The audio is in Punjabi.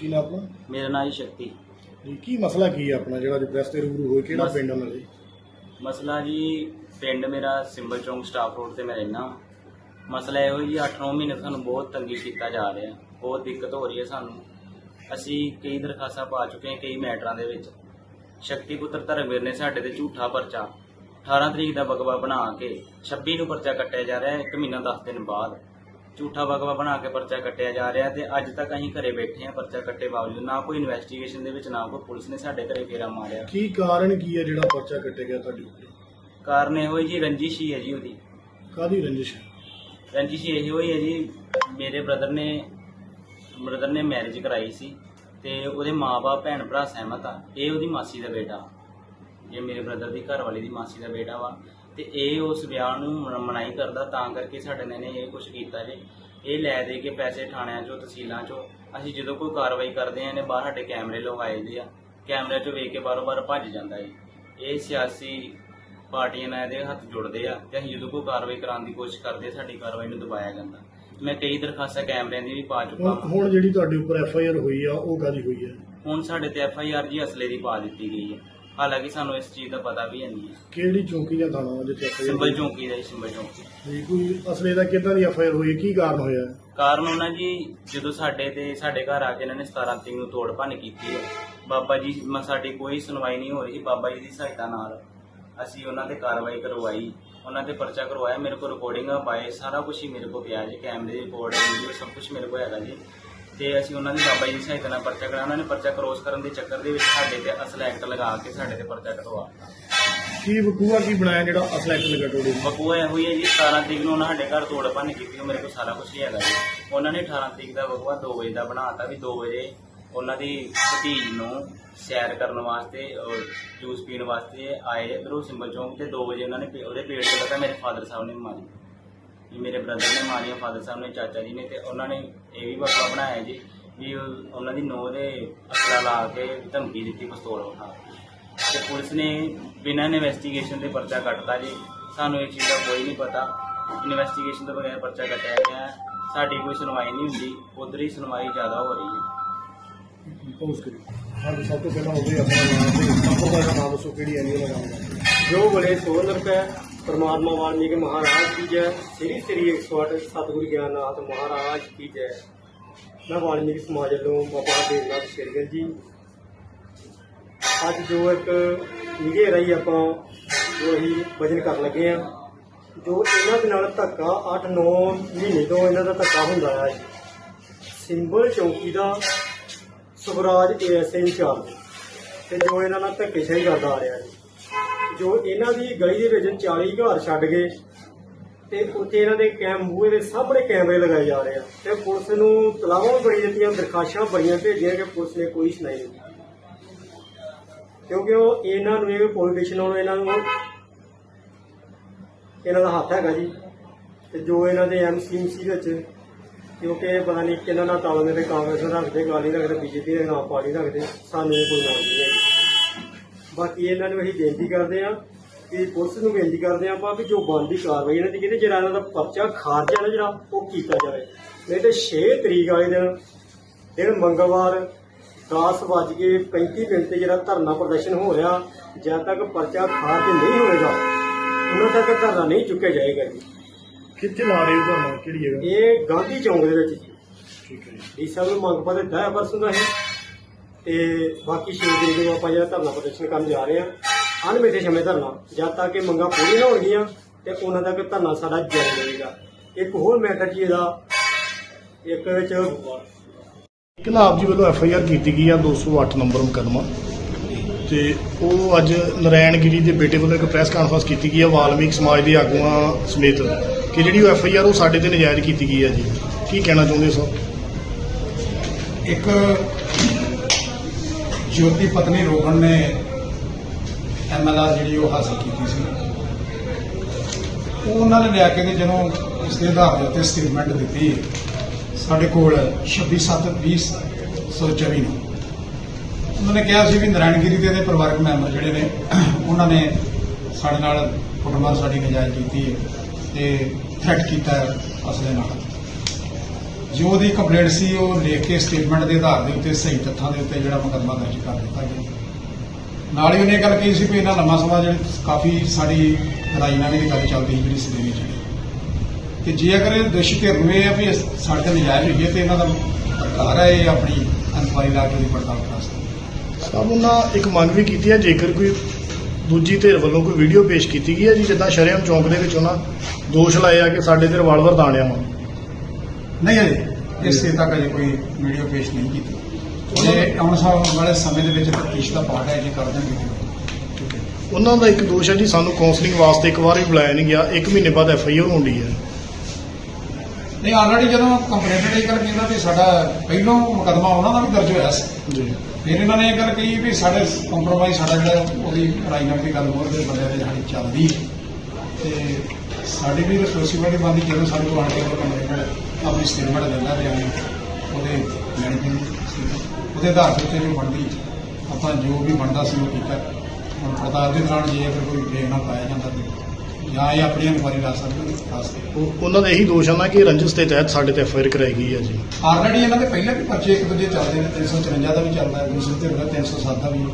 ਕੀ ਨਾਮ ਆਪਣਾ? ਮੇਰਾ ਨਾਂ ਜੀ ਸ਼ਕਤੀ। ਜੀ ਕੀ ਮਸਲਾ ਕੀ ਹੈ ਆਪਣਾ ਜਿਹੜਾ ਅੱਜ ਪ੍ਰੈਸ ਤੇ ਰੂਬਰੂ ਹੋਏ? ਕਿਹੜਾ ਮਸ- ਪਿੰਡ ਉਹਨਾਂ ਦੇ? ਮਸਲਾ ਜੀ ਪਿੰਡ ਮੇਰਾ ਸਿੰਬਲ ਚੌਂਕ ਸਟਾਫ ਰੋਡ ਤੇ ਮੈਂ ਰਹਿਣਾ ਮਸਲਾ ਇਹੋ ਜੀ 8-9 ਮਹੀਨੇ ਤੋਂ ਸਾਨੂੰ ਬਹੁਤ ਤੰਗੀ ਕੀਤਾ ਜਾ ਰਿਹਾ। ਬਹੁਤ ਦਿੱਕਤ ਹੋ ਰਹੀ ਹੈ ਸਾਨੂੰ। ਅਸੀਂ ਕਈ ਦਰਖਾਸਤਾਂ ਪਾ ਚੁੱਕੇ ਹਾਂ ਕਈ ਮੈਟਰਾਂ ਦੇ ਵਿੱਚ। ਸ਼ਕਤੀ ਪੁੱਤਰ ਧਰਮਵੀਰ ਨੇ ਸਾਡੇ ਤੇ ਝੂਠਾ ਪਰਚਾ 18 ਤਰੀਕ ਦਾ ਬਗਵਾ ਬਣਾ ਕੇ 26 ਨੂੰ ਪਰਚਾ ਕੱਟਿਆ ਜਾ ਰਿਹਾ ਹੈ 1 ਮਹੀਨਾ 10 ਦਿਨ ਬਾਅਦ। ਝੂਠਾ ਬਗਵਾ ਬਣਾ ਕੇ ਪਰਚਾ ਕੱਟਿਆ ਜਾ ਰਿਹਾ ਤੇ ਅੱਜ ਤੱਕ ਅਸੀਂ ਘਰੇ ਬੈਠੇ ਹਾਂ ਪਰਚਾ ਕੱਟੇ ਬਾਵਜੂਦ ਨਾ ਕੋਈ ਇਨਵੈਸਟੀਗੇਸ਼ਨ ਦੇ ਵਿੱਚ ਨਾ ਕੋਈ ਪੁਲਿਸ ਨੇ ਸਾਡੇ ਘਰੇ ਫੇਰਾ ਮਾਰਿਆ। ਕੀ ਕਾਰਨ ਕੀ ਹੈ ਜਿਹੜਾ ਪਰਚਾ ਕੱਟਿਆ ਗਿਆ ਤੁਹਾਡੇ ਉੱਤੇ? ਕਾਰਨ ਇਹੋ ਹੀ ਜੀ ਰੰਜਿਸ਼ ਹੀ ਹੈ ਜੀ ਉਹਦੀ। ਕਾਦੀ ਰੰਜਿਸ਼ ਹੈ? ਰੰਜਿਸ਼ ਇਹੋ ਹੀ ਹੈ ਜੀ ਮੇਰੇ ਬ੍ਰਦਰ ਨੇ ਬ੍ਰਦਰ ਨੇ ਮੈਰਿਜ ਕਰਾਈ ਸੀ ਤੇ ਉਹਦੇ ਮਾਪੇ ਭੈਣ ਭਰਾ ਸਹਿਮਤ ਆ। ਇਹ ਉਹਦੀ ਮਾਸੀ ਦਾ ਬੇਟਾ। ਇਹ ਮੇਰੇ ਬ੍ਰਦਰ ਦੀ ਘਰ ਵਾਲੀ ਦੀ ਮਾਸੀ ਦਾ ਬੇਟਾ ਵਾ। ਤੇ ਇਹ ਉਸ ਵਿਆਹ ਨੂੰ ਮਨ- ਮਨਾਈ ਕਰਦਾ ਤਾਂ ਕਰਕੇ ਸਾਡੇ ਨੇ ਇਹ ਕੁਝ ਕੀਤਾ ਜੀ। ਇਹ ਲੈ ਦੇ ਕੇ ਪੈਸੇ ਥਾਣਿਆਂ ਚੋਂ ਤਹਿਸੀਲਾਂ ਚੋਂ। ਅਸੀਂ ਜਦੋਂ ਕੋਈ ਕਾਰਵਾਈ ਕਰਦੇ ਆ ਇਹਨੇ ਬਾਹਰ ਸਾਡੇ ਕੈਮਰੇ ਲਗਾਏ ਦੇ ਆ। ਕੈਮਰੇ ਚੋਂ ਵੇਖ ਕੇ ਬਾਰੋ ਬਾਰ ਭੱਜ ਜਾਂਦਾ ਹੈ ਇਹ ਸਿਆਸੀ ਪਾਰਟੀਆਂ ਨਾਲ ਇਹਦੇ ਹੱਥ ਜੁੜਦੇ ਆ ਤੇ ਅਸੀਂ ਜਦੋਂ ਕੋਈ ਕਾਰਵਾਈ ਕਰਾਉਣ ਦੀ ਕੋਸ਼ਿਸ਼ ਕਰਦੇ ਆ ਸਾਡੀ ਕਾਰਵਾਈ ਨੂੰ ਦਬਾਇਆ ਜਾਂਦਾ। ਮੈਂ ਕਈ ਦਰਖਾਸਤਾਂ ਕੈਮਰਿਆਂ ਦੀ ਵੀ ਪਾ ਚੁੱਕਾ ਹੁਣ ਹਾਂ ਹੁਣ ਜਿਹੜੀ ਤੁਹਾਡੇ ਉੱਪਰ ਐਫ ਆਈ ਆਰ ਹੋਈ ਆ ਉਹ ਕਾਦੀ ਹੋਈ ਹੈ ਹੁਣ ਸਾਡੇ ਤੇ ਐਫ ਆਈ ਆਰ ਜੀ ਅਸਲੇ ਦੀ ਪਾ ਦਿੱਤੀ ਗਈ ਹੈ ਹਾਲਾਂਕਿ ਸਾਨੂੰ ਇਸ ਚੀਜ਼ ਦਾ ਪਤਾ ਵੀ ਹੈ ਨਹੀਂ ਹੈ। ਕਿਹੜੀ ਚੌਂਕੀ ਜਾਂ ਥਾਣਾ ਜਿੱਥੇ ਐਫ ਆਈ ਆਰ ਸਿੰਬਲ ਚੌਂਕੀ ਦਾ ਜੀ, ਸਿੰਬਲ ਚੌਂਕੀ। ਜੀ ਕੋਈ ਅਸਲੇ ਦਾ ਕਿੱਦਾਂ ਦੀ ਐਫ ਆਈ ਆਰ ਹੋਈ ਹੈ? ਕੀ ਕਾਰਨ ਹੋਇਆ? ਹੈ? ਕਾਰਨ ਉਹਨਾਂ ਜੀ ਜਦੋਂ ਸਾਡੇ ਤੇ ਸਾਡੇ ਘਰ ਆ ਕੇ ਇਹਨਾਂ ਨੇ 17 ਤਰੀਕ ਨੂੰ ਤੋੜ ਭੰਨ ਕੀਤੀ ਹੈ। ਬਾਬਾ ਜੀ ਮ- ਸਾਡੀ ਕੋਈ ਸੁਣਵਾਈ ਨਹੀਂ ਹੋ ਰਹੀ ਬਾਬਾ ਜੀ ਦੀ ਸਹਾਇਤਾ ਨਾਲ ਅਸੀਂ ਉਹਨਾਂ ਤੇ ਕਾਰਵਾਈ ਕਰਵਾਈ ਉਹਨਾਂ ਤੇ ਪਰਚਾ ਕਰਵਾਇਆ। ਮੇਰੇ ਕੋਲ ਰਿਕਾਰਡਿੰਗਾਂ ਪਾਏ ਸਾਰਾ ਕੁਝ ਹੀ ਮੇਰੇ ਕੋਲ ਪਿਆ ਜੀ ਕੈਮਰੇ ਦੀ ਰਿਪੋਰਟ ਵੀਡੀਓ ਸਭ ਕੁਝ ਮੇਰੇ ਕੋਲ ਹੈਗਾ ਜੀ। ਤੇ ਅਸੀਂ ਉਹਨਾਂ ਦੀ ਬਾਬਾ ਜੀ ਦੀ ਸਹਾਇਤਾ ਨਾਲ ਪਰਚਾ ਕਰਾਇਆ ਉਹਨਾਂ ਨੇ ਪਰਚਾ ਕ੍ਰੋਸ ਕਰਨ ਦੇ ਚੱਕਰ ਦੇ ਵਿੱਚ ਸਾਡੇ ਤੇ ਅਸਲ ਐਕਟ ਲਗਾ ਕੇ ਸਾਡੇ ਤੇ ਪਰਚਾ ਕਟਵਾ ਕੀ ਵਕੂਆ ਕੀ ਬਣਾਇਆ ਜਿਹੜਾ ਅਸਲਾ ਐਕਟ ਲਗਾ ਟੋੜੇ ਬਕੂਆ ਇਹੋ ਹੀ ਹੈ ਜੀ 17 ਤਰੀਕ ਨੂੰ ਉਹਨਾਂ ਸਾਡੇ ਘਰ ਤੋੜ ਭੰਨ ਕੀਤੀ ਉਹ ਮੇਰੇ ਕੋਲ ਸਾਰਾ ਕੁਝ ਹੀ ਹੈਗਾ ਜੀ। ਉਹਨਾਂ ਨੇ 18 ਤਰੀਕ ਦਾ ਬਕੂਆ 2 ਵਜੇ ਦਾ ਬਣਾਤਾ ਵੀ 2 ਵਜੇ ਉਹਨਾਂ ਦੀ ਭਤੀਜ ਨੂੰ ਸੈਰ ਕਰਨ ਵਾਸਤੇ ਜੂਸ ਪੀਣ ਵਾਸਤੇ ਆਏ ਇਧਰੋਂ ਸਿੰਬਲ ਚੌਂਕ ਤੇ 2 ਵਜੇ ਉਹਨਾਂ ਨੇ ਪੇ- ਉਹਦੇ ਪੇਟ ਤੇ ਲੱਗਾ ਮੇਰੇ ਫਾਦਰ ਸਾਹਿਬ ਨੇ ਮਾਰੀ। ਵੀ ਮੇਰੇ ਬ੍ਰਦਰ ਨੇ ਮਾਰੀਆਂ ਫਾਦਰ ਸਾਹਿਬ ਨੇ, ਚਾਚਾ ਜੀ ਨੇ ਤੇ ਉਹਨਾਂ ਨੇ ਇਹ ਵੀ ਬਕੂਆ ਬਣਾਇਆ ਜੀ ਵੀ ਉਹ- ਉਹਨਾਂ ਦੀ ਨੂੰਹ ਦੇ ਅਸਲਾ ਲਾ ਕੇ ਧਮਕੀ ਦਿੱਤੀ ਪਿਸਤੌਲ ਉਠਾ ਤੇ ਪੁਲਿਸ ਨੇ ਬਿਨਾਂ ਇਨਵੈਸਟੀਗੇਸ਼ਨ ਦੇ ਪਰਚਾ ਕੱਟਤਾ ਜੀ। ਸਾਨੂੰ ਇਹ ਚੀਜ਼ ਦਾ ਕੋਈ ਨਹੀਂ ਪਤਾ। ਇਨਵੈਸਟੀਗੇਸ਼ਨ ਤੋਂ ਬਗੈਰ ਪਰਚਾ ਕੱਟਿਆ ਗਿਆ ਹੈ। ਸਾਡੀ ਕੋਈ ਸੁਣਵਾਈ ਨਹੀਂ ਹੁੰਦੀ। ਉਧਰ ਹੀ ਸੁਣਵਾਈ ਜ਼ਿਆਦਾ ਹੋ ਰਹੀ ਹੈ। ਪੋਜ਼ ਕਰੀ ਹਾਂਜੀ, ਸਭ ਤੋਂ ਪਹਿਲਾਂ ਹੋਵੇ ਆਪਣਾ ਨਾਮ। ਤੇ ਸੰਪਰਦਾਇ ਦਾ ਨਾਮ ਦੱਸੋ, ਕਿਹੜੀ ਐਨੀ ਦਾ ਨਾਮ? ਹੈ ਜੋ ਬਲੇ ਸੋ ਨਰਪੈ ਪਰਮਾਤਮਾ ਵਾਲਮੀਕ ਮਹਾਰਾਜ ਕੀ ਜੈ। ਸ੍ਰੀ ਸ੍ਰੀ 108 ਸਤਿਗੁਰੂ ਗਿਆਨਨਾਥ ਮਹਾਰਾਜ ਕੀ ਜੈ। ਮੈਂ ਵਾਲਮੀਕ ਸਮਾਜ ਵੱਲੋਂ ਬਾਬਾ ਦੇਵਨਾਥ ਸ਼ੇਰਗਿਲ ਜੀ। ਅੱਜ ਜੋ ਇੱਕ ਨਿਗੇ ਰਹੀ ਆਪਾਂ ਜੋ ਅਸੀਂ ਵਜਨ ਕਰਨ ਲੱਗੇ ਆ ਜੋ ਇਹਨਾਂ ਦੇ ਨਾਲ ਧੱਕਾ 8-9 ਮਹੀਨੇ ਤੋਂ ਇਹਨਾਂ ਦਾ ਧੱਕਾ ਹੁੰਦਾ ਆ ਸਿੰਬਲ ਚੌਕੀ ਦਾ ਸੁਖਰਾਜ ਏਐਸਏ ਇੰਚਾਰਜ। ਤੇ ਜੋ ਇਹਨਾਂ ਨਾਲ ਧੱਕੇਸ਼ਾਹੀ ਕਰਦਾ ਆ ਰਿਹਾ ਜੀ। ਜੋ ਇਹਨਾਂ ਦੀ ਗਲੀ ਦੇ ਵਿੱਚ 40 ਘਰ ਛੱਡ ਗਏ ਤੇ ਉੱਥੇ ਇਹਨਾਂ ਦੇ ਕੈਮ ਮੂਹੇ ਦੇ ਸਾਹਮਣੇ ਕੈਮਰੇ ਲਗਾਏ ਜਾ ਰਹੇ ਆ ਤੇ ਪੁਲਿਸ ਨੂੰ ਤਲਾਵਾਂ ਵੀ ਬੜੀ ਦਿੱਤੀਆਂ, ਦਰਖਾਸ਼ਾਂ ਬੜੀਆਂ ਭੇਜੀਆਂ ਕਿ ਪੁਲਿਸ ਨੇ ਕੋਈ ਸੁਣਾਈ ਨਹੀਂ। ਕਿਉਂਕਿ ਉਹ ਇਹਨਾਂ ਨੂੰ, ਇਹ ਪੋਲੀਟੀਸ਼ਨ ਨੂੰ, ਇਹਨਾਂ ਨੂੰ ਇਹਨਾਂ ਦਾ ਹੱਥ ਹੈਗਾ ਜੀ ਤੇ ਜੋ ਇਹਨਾਂ ਦੇ ਐਮਸੀਐਮਸੀ ਵਿੱਚ, ਕਿਉਂਕਿ ਪਤਾ ਨਹੀਂ ਕਿਹਨਾਂ ਨਾਲ ਤਾਲਮੇਲ ਤੇ ਕਾਂਗਰਸ ਨਾਲ ਰੱਖਦੇ ਗਾਲੀ ਰੱਖਦੇ, ਬੀਜੇਪੀ ਦੇ ਨਾਮ ਪਾਰਟੀ ਰੱਖਦੇ, ਸਾਨੂੰ ਇਹ ਕੋਈ ਨਾਮ ਨਹੀਂ ਹੈ। ਬਾਕੀ ਇਹਨਾਂ ਨੂੰ ਅਸੀਂ ਬੇਨਤੀ ਕਰਦੇ ਹਾਂ ਕਿ ਪੁਲਿਸ ਨੂੰ ਬੇਨਤੀ ਕਰਦੇ ਆਪਾਂ ਵੀ ਜੋ ਬਣਦੀ ਕਾਰਵਾਈ ਇਹਨਾਂ ਦੀ ਕਿਤੇ ਜਿਹੜਾ ਇਹਨਾਂ ਦਾ ਪਰਚਾ ਖਾਰਜ ਹੈ ਨਾ ਜਿਹੜਾ ਉਹ ਕੀਤਾ ਜਾਵੇ। ਨਹੀਂ ਤੇ 6 ਤਰੀਕ ਵਾਲੇ ਦਿਨ ਦਿਨ ਮੰਗਲਵਾਰ 10 ਵੱਜ ਕੇ 35 ਮਿੰਟ ਤੇ ਜਿਹੜਾ ਧਰਨਾ ਪ੍ਰਦਰਸ਼ਨ ਹੋ ਰਿਹਾ ਜਦ ਤੱਕ ਪਰਚਾ ਖਾਰਜ ਨਹੀਂ ਹੋਏਗਾ ਉਹਨਾਂ ਤੱਕ ਧਰਨਾ ਨਹੀਂ ਚੁੱਕਿਆ ਜਾਏਗਾ ਜੀ। ਕਿੱਥੇ ਲਾ ਰਹੇ ਹੋ ਤੁਹਾਨੂੰ ਕਿਹੜੀ ਜਗ੍ਹਾ? ਇਹ ਗਾਂਧੀ ਚੌਂਕ ਦੇ ਵਿੱਚ ਜੀ। ਠੀਕ ਹੈ ਜੀ। ਸਾਹਿਬ ਨੂੰ ਮੰਗ ਦਿੱਤਾ ਹੈ ਪਰਸੋਂ ਦਾ ਹੈ ਤੇ ਬਾਕੀ ਛੇ ਤਰੀਕ ਨੂੰ ਆਪਾਂ ਜਿਹੜਾ ਧਰਨਾ ਪ੍ਰਦਰਸ਼ਨ ਕਰਨ ਜਾ ਰਹੇ ਹਾਂ ਅਣਮਿੱਥੇ ਸਮੇਂ ਧਰਨਾ ਜਦ ਤੱਕ ਇਹ ਮੰਗਾਂ ਪੂਰੀਆਂ ਨਾ ਹੋਣਗੀਆਂ ਤੇ ਉਹਨਾਂ ਤੱਕ ਧਰਨਾ ਸਾਡਾ ਜਾਰੀ ਰਹੇਗਾ। ਇੱਕ ਹੋਰ ਮੈਟਰ ਜੀ ਇਹਦਾ ਇੱਕ ਵਿੱਚ ਆਪ ਜੀ ਵੱਲੋਂ ਐਫ ਆਈ ਆਰ ਕੀਤੀ ਗਈ ਆ 208 ਨੰਬਰ ਮੁਕੱਦਮਾ। ਤੇ ਉਹ ਅੱਜ ਨਰੈਣਗਿਰੀ ਦੇ ਬੇਟੇ ਵੱਲੋਂ ਇੱਕ ਪ੍ਰੈਸ ਕਾਨਫਰੰਸ ਕੀਤੀ ਗਈ ਆ ਵਾਲਮੀਕ ਸਮਾਜ ਦੇ ਆਗੂਆਂ ਸਮੇਤ ਕਿ ਜਿਹੜੀ ਉਹ ਐਫ ਆਈ ਆਰ ਉਹ ਸਾਡੇ ਤੇ ਨਜਾਇਜ਼ ਕੀਤੀ ਗਈ ਆ ਜੀ। ਕੀ ਕਹਿਣਾ ਚਾਹੁੰਦੇ ਸੋ ਇੱਕ ਜੋਤੀ ਪਤਨੀ ਰੋਹਨ ਨੇ ਐਮਐਲਆਰ ਜਿਹੜੀ ਉਹ ਹਾਸਲ ਕੀਤੀ ਸੀ। ਉਹ ਉਹਨਾਂ ਨੇ ਲਿਆ ਕੇ ਤੇ ਜਦੋਂ ਇਸ ਦੇ ਆਧਾਰ ਦੇ ਉੱਤੇ ਸਟੇਟਮੈਂਟ ਦਿੱਤੀ, ਸਾਡੇ ਕੋਲ 26/7/2024 ਨੂੰ। ਉਹਨਾਂ ਨੇ ਕਿਹਾ ਸੀ ਵੀ ਨਾਰਾਇਣਗਿਰੀ ਦੇ ਇਹਦੇ ਪਰਿਵਾਰਕ ਮੈਂਬਰ ਜਿਹੜੇ ਨੇ, ਉਹਨਾਂ ਨੇ ਸਾਡੇ ਨਾਲ ਫੁੱਟਬਾਲ ਸਾਡੀ ਨਜਾਇਜ਼ ਕੀਤੀ ਹੈ ਤੇ ਥ੍ਰੈਟ ਕੀਤਾ ਹੈ ਅਸਲੇ ਨਾਲ। ਜੋ ਉਹਦੀ ਕੰਪਲੇਂਟ ਸੀ, ਉਹ ਲਿਖ ਕੇ ਸਟੇਟਮੈਂਟ ਦੇ ਆਧਾਰ ਦੇ ਉੱਤੇ, ਸਹੀ ਤੱਥਾਂ ਦੇ ਉੱਤੇ ਜਿਹੜਾ ਮੁਕੱਦਮਾ ਦਰਜ ਕਰ ਦਿੱਤਾ ਗਿਆ। ਨਾਲ ਹੀ ਉਹਨੇ ਗੱਲ ਕਹੀ ਸੀ ਵੀ ਇਹਨਾਂ ਲੰਮਾ ਸਮਾਂ ਜਿਹੜੀ ਕਾਫੀ ਸਾਡੀ ਰਾਜਨਾਮੇ ਵੀ ਗੱਲ ਚੱਲਦੀ ਸੀ ਜਿਹੜੀ ਸਿਰੇ ਵਿੱਚ। ਜਿਹੜੀ ਕਿ ਜੇ ਅਗਰ ਇਹ ਦੋਸ਼ੀ ਧਿਰ ਨੂੰ ਆ ਵੀ ਸਾਡੇ ਤੇ ਨਜਾਇਜ਼ ਹੋਈ ਹੈ, ਤੇ ਇਹਨਾਂ ਦਾ ਅਧਿਕਾਰ ਹੈ ਇਹ ਆਪਣੀ ਇਨਕੁਆਇਰੀ ਲਾ ਕੇ ਦੀ ਪੜਤਾਲ ਕਰਾ ਸਕਦੇ। ਸਭ ਉਹਨਾਂ ਇੱਕ ਮੰਗ ਵੀ ਕੀਤੀ ਹੈ, ਜੇਕਰ ਕੋਈ ਦੂਜੀ ਧਿਰ ਵੱਲੋਂ ਕੋਈ ਵੀਡੀਓ ਪੇਸ਼ ਕੀਤੀ ਗਈ ਹੈ ਜੀ, ਜਿੱਦਾਂ ਸ਼ਰੇਆਮ ਚੌਂਕ ਦੇ ਵਿੱਚ ਉਹਨਾਂ ਦੋਸ਼ ਲਾਏ ਆ ਕਿ ਸਾਡੇ ਤੇ ਰਿਵਾਲਵਰ ਦਾਣਿਆ ਵਾ ਨਹੀਂ ਅਜੇ ਇਸ ਸੇ ਤੱਕ ਅਜੇ ਕੋਈ ਵੀਡੀਓ ਪੇਸ਼ ਨਹੀਂ ਕੀਤੀ। ਜੇ ਆਉਣ ਸਾਲ ਵਾਲੇ ਸਮੇਂ ਦੇ ਵਿੱਚ ਤਫਤੀਸ਼ ਦਾ ਪਾਰਟ ਹੈ ਜੇ ਕਰ ਦੇਣਗੇ। ਉਹਨਾਂ ਦਾ ਇੱਕ ਦੋਸ਼ ਹੈ ਜੀ ਸਾਨੂੰ ਕਾਉਂਸਲਿੰਗ ਵਾਸਤੇ ਇੱਕ ਵਾਰ ਵੀ ਬੁਲਾਇਆ ਨਹੀਂ ਗਿਆ ਇੱਕ ਮਹੀਨੇ ਬਾਅਦ ਐਫ ਆਈ ਆਰ ਹੁੰਦੀ ਹੈ। ਨਹੀਂ ਆਲਰੇਡੀ ਜਦੋਂ ਕੰਪਲੇਂਟ ਇਹ ਗੱਲ ਕਹਿੰਦਾ ਵੀ ਸਾਡਾ ਪਹਿਲੋਂ ਮੁਕੱਦਮਾ ਉਹਨਾਂ ਦਾ ਵੀ ਦਰਜ ਹੋਇਆ ਸੀ। ਜੀ। ਫਿਰ ਇਹਨਾਂ ਨੇ ਇਹ ਗੱਲ ਕਹੀ ਵੀ ਸਾਡੇ ਕੰਪਰੋਮਾਈਜ਼ ਸਾਡਾ ਜਿਹੜਾ ਉਹਦੀ ਰਾਜਨਾਮੇ ਦੀ ਗੱਲ ਹੋਰ ਦੇ ਬੰਦੇ ਦੇ ਸਾਡੀ ਚੱਲਦੀ। ਤੇ ਸਾਡੀ ਵੀ ਰਿਸਪੌਂਸਿਬਿਲਟੀ ਬਣਦੀ ਜਦੋਂ ਸਾਡੇ ਕੋਲ ਆਣ ਕੇ ਕੰਪਲੇਂਟ ਆਪਣੀ ਸਟੇਟਮੈਂਟ ਦਿੰਦਾ ਤੇ ਅਸੀਂ ਉਹਦੇ ਮੈਨੇਜਮੈਂਟ ਉਹਦੇ ਆਧਾਰ ਤੇ ਉੱਤੇ ਜੋ ਬਣਦੀ ਆਪਾਂ ਜੋ ਵੀ ਬਣਦਾ ਸੀ ਉਹ ਕੀਤਾ ਹੁਣ ਪੜਤਾਲ ਦੇ ਦੌਰਾਨ ਜੇ ਅਗਰ ਕੋਈ ਬ੍ਰੇਕ ਨਾ ਪਾਇਆ ਜਾਂਦਾ ਤੇ ਜਾਂ ਇਹ ਆਪਣੀ ਇਨਕੁਆਰੀ ਲਾ ਸਕਦੇ ਸਕਦੇ ਉਹ- ਉਹਨਾਂ ਦਾ ਇਹੀ ਦੋਸ਼ ਹੈ ਨਾ ਕਿ ਰੰਜਿਸ਼ ਦੇ ਤਹਿਤ ਸਾਡੇ ਤੇ ਐਫ ਆਈ ਆਰ ਕਰਾਈ ਗਈ ਹੈ ਜੀ। ਆਲਰੇਡੀ ਇਹਨਾਂ ਦੇ ਪਹਿਲਾਂ ਵੀ ਪਰਚੇ ਇੱਕ ਦੂਜੇ ਚੱਲਦੇ ਨੇ 354 ਦਾ ਵੀ ਚੱਲਦਾ ਹੈ ਦੂਸਰੇ ਤੇ 307 ਦਾ ਵੀ।